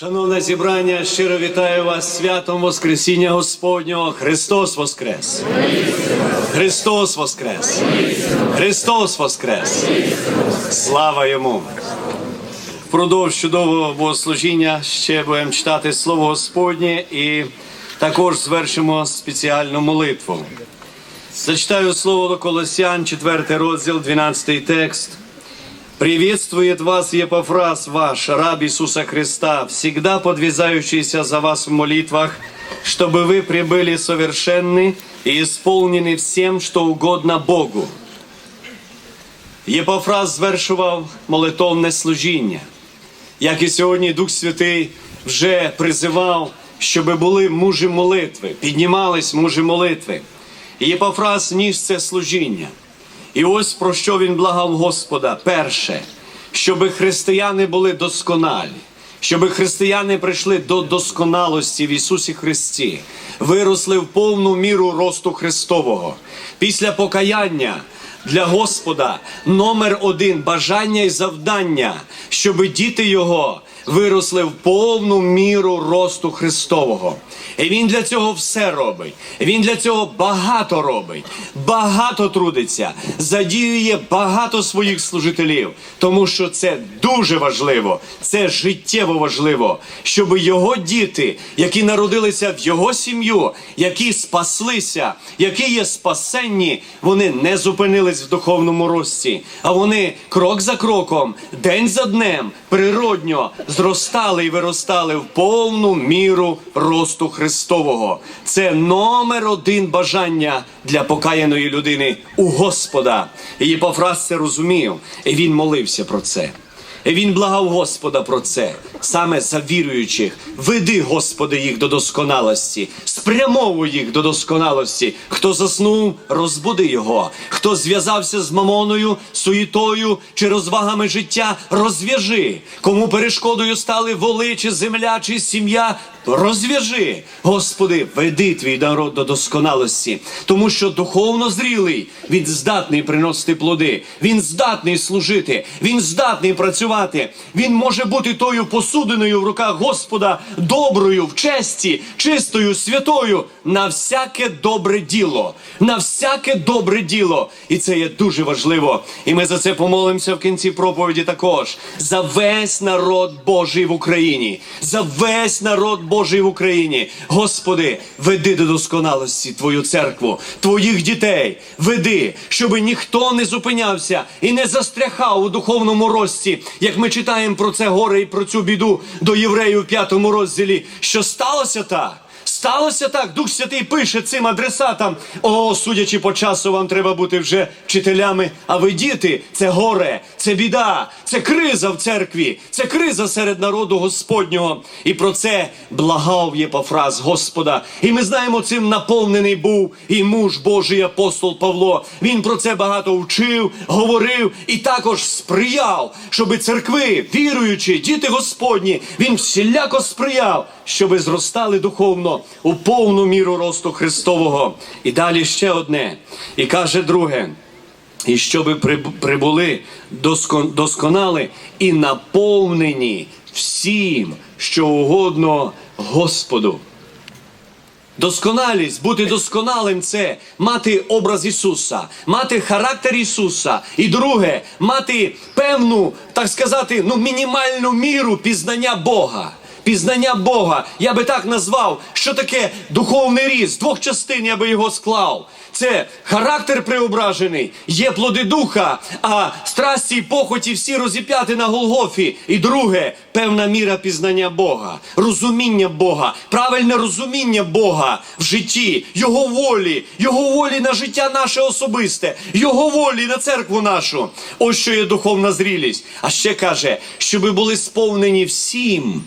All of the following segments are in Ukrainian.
Шановне зібрання, щиро вітаю вас святом Воскресіння Господнього. Христос Воскрес! Христос Воскрес! Христос Воскрес! Слава йому! Впродовж чудового богослужіння ще будемо читати Слово Господнє і також звершимо спеціальну молитву. Зачитаю слово до Колосян, 4 розділ, 12 текст. Приветствует вас Епофраз ваш, раб Иисуса Христа, всегда подвязающийся за вас в молитвах, чтобы вы прибыли совершенны и исполнены всем, что угодно Богу. Єпофраз звершував молитовне служіння, як і сьогодні Дух Святий вже призивав, щоби були мужі молитви, піднімались мужі молитви. І Єпофраз ніс це служіння. І ось про що він благав Господа. Перше, щоби християни були досконалі, щоби християни прийшли до досконалості в Ісусі Христі, виросли в повну міру росту Христового. Після покаяння для Господа номер один бажання і завдання, щоби діти Його виросли в повну міру росту Христового. І він для цього все робить. Він для цього багато робить, багато трудиться, задіює багато своїх служителів, тому що це дуже важливо, це життєво важливо, щоб його діти, які народилися в його сім'ю, які спаслися, які є спасенні, вони не зупинились в духовному рості, а вони крок за кроком, день за днем, природньо зростали і виростали в повну міру росту Христового. Це номер один бажання для покаяної людини у Господа. І Єпофраз це розумів, і він молився про це. Він благав Господа про це, саме за віруючих. Веди, Господи, їх до досконалості, спрямовуй їх до досконалості. Хто заснув, розбуди його. Хто зв'язався з мамоною, суєтою чи розвагами життя, розв'яжи. Кому перешкодою стали воли, чи земля, чи сім'я, розв'яжи. Господи, веди твій народ до досконалості, тому що духовно зрілий, він здатний приносити плоди, він здатний служити, він здатний працювати. Він може бути тою посудиною в руках Господа, доброю, в честі, чистою, святою на всяке добре діло, на всяке добре діло. І це є дуже важливо. І ми за це помолимося в кінці проповіді також. За весь народ Божий в Україні, за весь народ Божий в Україні. Господи, веди до досконалості Твою церкву, Твоїх дітей, веди, щоб ніхто не зупинявся і не застряхав у духовному рості, як ми читаємо про це горе і про цю біду до євреїв у п'ятому розділі. Що сталося так? Сталося так, Дух Святий пише цим адресатам. О, судячи по часу, вам треба бути вже вчителями. А ви діти, це горе, це біда, це криза в церкві, це криза серед народу Господнього. І про це благав Єпофраз Господа. І ми знаємо, цим наповнений був і муж Божий апостол Павло. Він про це багато вчив, говорив і також сприяв, щоби церкви, віруючі, діти Господні, він всіляко сприяв, щоби зростали духовно у повну міру росту Христового. І далі ще одне. І каже друге. І щоби приб- прибули досконали і наповнені всім, що угодно Господу. Досконалість, бути досконалим це мати образ Ісуса, мати характер Ісуса. І друге, мати певну, так сказати, ну, мінімальну міру пізнання Бога. Пізнання Бога, я би так назвав, що таке духовний ріст. Двох частин я би його склав. Це характер преображений, є плоди духа, а страсті й похоті всі розіп'яти на Голгофі. І друге, певна міра пізнання Бога, розуміння Бога, правильне розуміння Бога в житті, Його волі, Його волі на життя наше особисте, Його волі на церкву нашу. Ось що є духовна зрілість. А ще каже, щоби були сповнені всім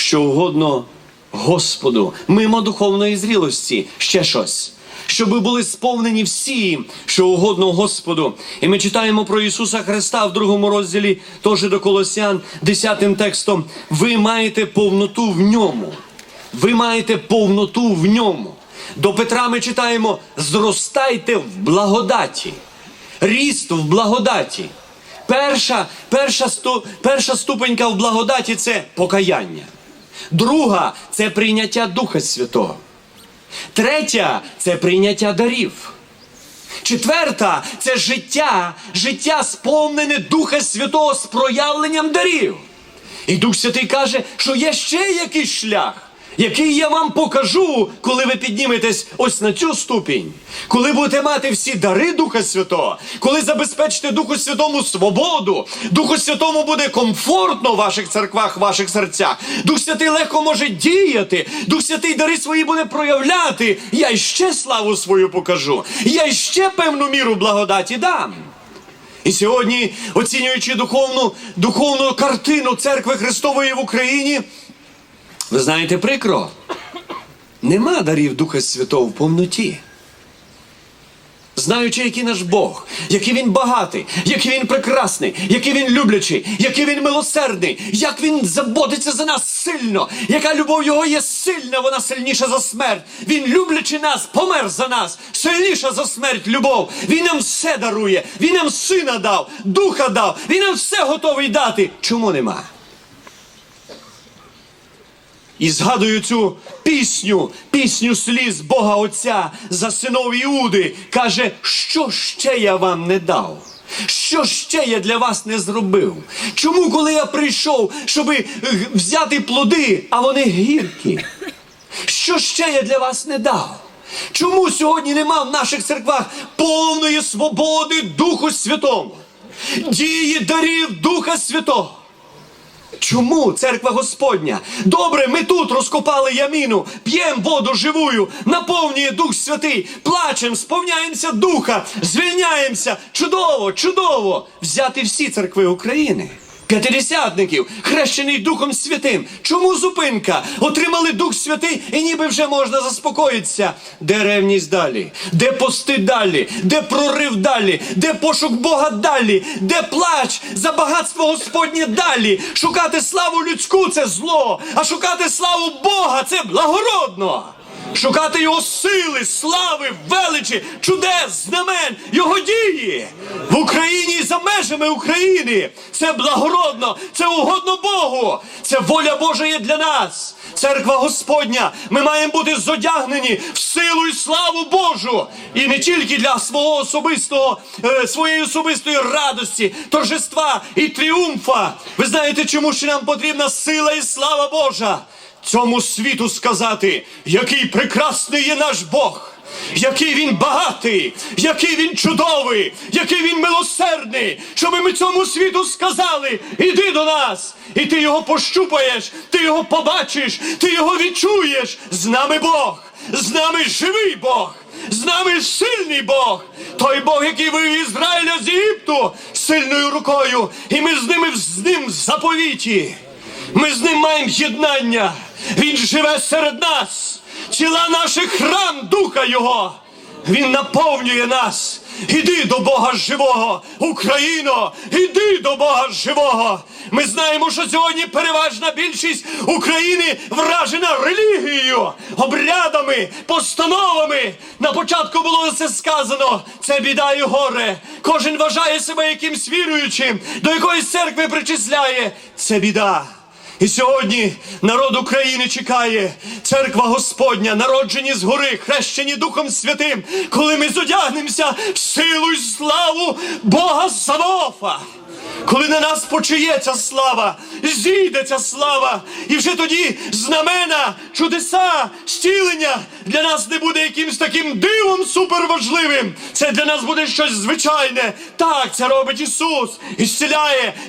що угодно Господу, мимо духовної зрілості, ще щось. Щоб були сповнені всі, що угодно Господу. І ми читаємо про Ісуса Христа в другому розділі, теж до Колосян, десятим текстом. Ви маєте повноту в ньому. Ви маєте повноту в ньому. До Петра ми читаємо: зростайте в благодаті, ріст в благодаті. Перша, перша, перша ступенька в благодаті це покаяння. Друга це прийняття Духа Святого. Третя це прийняття дарів. Четверта це життя, життя сповнене Духа Святого з проявленням дарів. І Дух Святий каже, що є ще якийсь шлях, який я вам покажу, коли ви підніметесь ось на цю ступінь, коли будете мати всі дари Духа Святого, коли забезпечите Духу Святому свободу, Духу Святому буде комфортно в ваших церквах, в ваших серцях. Дух Святий легко може діяти, Дух Святий дари свої буде проявляти. Я ще славу свою покажу, я ще певну міру благодаті дам. І сьогодні, оцінюючи духовну, духовну картину церкви Христової в Україні, ви знаєте, прикро, нема дарів Духа Святого в повноті. Знаючи, який наш Бог, який він багатий, який він прекрасний, який він люблячий, який він милосердний, як він заботиться за нас сильно, яка любов його є сильна, вона сильніша за смерть. Він, люблячи нас, помер за нас, сильніша за смерть любов. Він нам все дарує, він нам сина дав, духа дав, він нам все готовий дати. Чому нема? І згадую цю пісню, пісню сліз Бога Отця за синов Іуди. Каже, що ще я вам не дав? Що ще я для вас не зробив? Чому, коли я прийшов, щоб взяти плоди, а вони гіркі? Що ще я для вас не дав? Чому сьогодні нема в наших церквах повної свободи Духу Святому? Дії дарів Духа Святого? Чому церква Господня? Добре, ми тут розкопали яміну, п'ємо воду живую, наповнює Дух Святий, плачем, сповняємося духа, звільняємося. Чудово, чудово! Взяти всі церкви України. П'ятидесятників, хрещений Духом Святим. Чому зупинка? Отримали Дух Святий, і ніби вже можна заспокоїтися. Де ревність далі? Де пости далі? Де прорив далі? Де пошук Бога далі? Де плач за багатство Господнє далі? Шукати славу людську це зло, а шукати славу Бога це благородно. Шукати його сили, слави, величі, чудес, знамен, його дії в Україні і за межами України. Це благородно, це угодно Богу. Це воля Божа є для нас. Церква Господня. Ми маємо бути зодягнені в силу і славу Божу. І не тільки для свого особистого, е, своєї особистої радості, торжества і тріумфа. Ви знаєте, чому ще нам потрібна сила і слава Божа? Цьому світу сказати, який прекрасний є наш Бог, який він багатий, який він чудовий, який він милосердний, щоб ми цьому світу сказали: іди до нас, і ти його пощупаєш, ти його побачиш, ти його відчуєш. З нами Бог, з нами живий Бог. З нами сильний Бог, той Бог, який вивів Ізраїля з Єгипту сильною рукою, і ми з ними з ним заповіті. Ми з ним маємо єднання. Він живе серед нас. Ціла наших храм Духа Його. Він наповнює нас. Іди до Бога живого, Україно, іди до Бога живого. Ми знаємо, що сьогодні переважна більшість України вражена релігією, обрядами, постановами. На початку було це сказано. Це біда і горе. Кожен вважає себе якимсь віруючим, до якоїсь церкви причисляє. Це біда. І сьогодні народ України чекає, церква Господня, народжені згори, хрещені Духом Святим, коли ми зодягнемося в силу й славу Бога Савофа. Коли на нас почує ця слава, зійде ця слава, і вже тоді знамена, чудеса, зцілення для нас не буде якимсь таким дивом суперважливим. Це для нас буде щось звичайне. Так, це робить Ісус. І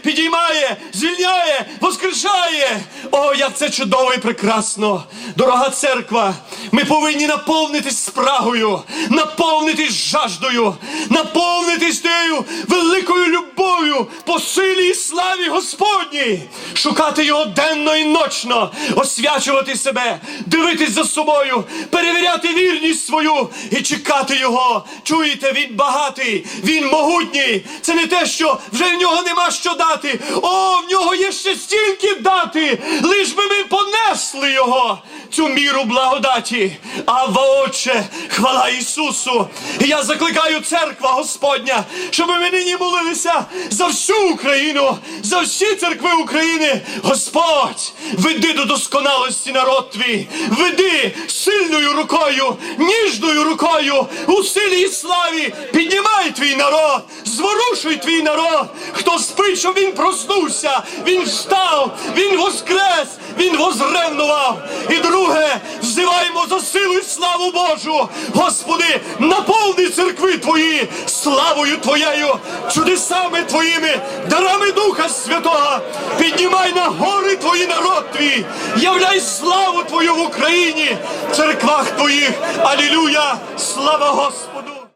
підіймає, звільняє, воскрешає. О, як це чудово і прекрасно! Дорога церква, ми повинні наповнитись спрагою, наповнитись жаждою, наповнитись тією великою любов'ю по силі і славі Господній, шукати його денно і ночно, освячувати себе, дивитись за собою, перевіряти вірність свою і чекати його. Чуєте, він багатий, він могутній. Це не те, що вже в нього нема що дати. О, в нього є ще стільки дати, лиш би ми понесли його. цю міру благодаті. Авва, Отче, хвала Ісусу. І я закликаю церква Господня, щоб ми нині молилися за всю Україну, за всі церкви України. Господь, веди до досконалості народ твій, веди сильною рукою, ніжною рукою, у силі і славі. Піднімай твій народ, зворушуй твій народ. Хто спить, щоб він проснувся, він встав, він воскрес, він возревнував. І друге, взиваємо за силу і славу Божу. Господи, наповни церкви Твої славою Твоєю, чудесами Твоїми, дарами Духа Святого. Піднімай на гори Твої народ Твій, являй славу Твою в Україні, в церквах Твоїх. Алілюя! Слава Господу!